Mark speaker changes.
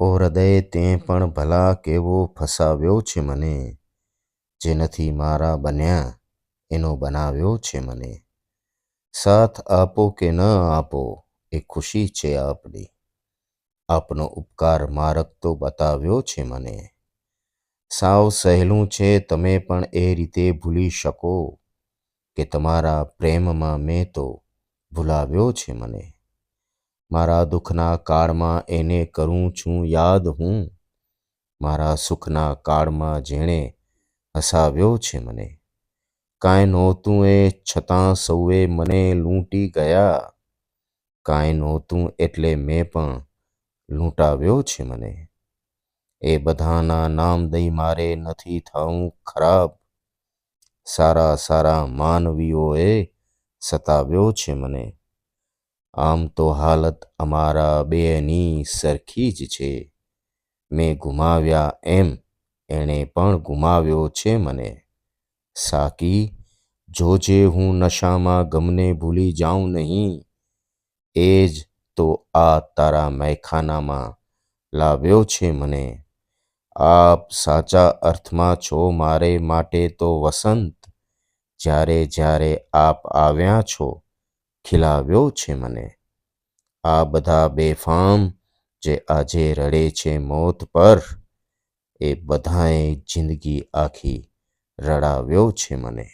Speaker 1: ઓ હૃદય તે પણ ભલા કેવો ફસાવ્યો છે મને? જે નથી મારા બન્યા, એનો બનાવ્યો છે મને. સાથ આપો કે ન આપો, એ ખુશી છે આપની. આપનો ઉપકાર મારક તો બતાવ્યો છે મને. સાવ સહેલું છે, તમે પણ એ રીતે ભૂલી શકો કે તમારા પ્રેમમાં મેં તો ભૂલાવ્યો છે મને. મારા દુઃખના કાળમાં એને કરું છું યાદ હું. મારા સુખના કાળમાં જેણે હસાવ્યો છે મને. કાંઈ નહોતું એ છતાં સૌએ મને લૂંટી ગયા. કાંઈ નહોતું એટલે મેં પણ લૂંટાવ્યો છે મને. એ બધાના નામ દઈ મારે નથી થવું ખરાબ. સારા સારા માનવીઓએ સતાવ્યો છે મને. આમ તો હાલત અમારા બેની સરખી જ છે. મેં ગુમાવ્યા એમ, એણે પણ ગુમાવ્યો છે મને. સાકી જોજે હું નશામાં ગમને ભૂલી જાઉં નહીં, એ જ તો આ તારા મેખાનામાં લાવ્યો છે મને. આપ સાચા અર્થમાં છો મારે માટે તો વસંત, જ્યારે જ્યારે આપ આવ્યા છો ખીલાવ્યો છે મને. આ બધા બેફામ જે આજે રડે છે મોત પર, એ બધાએ જિંદગી આખી રડાવ્યો છે મને.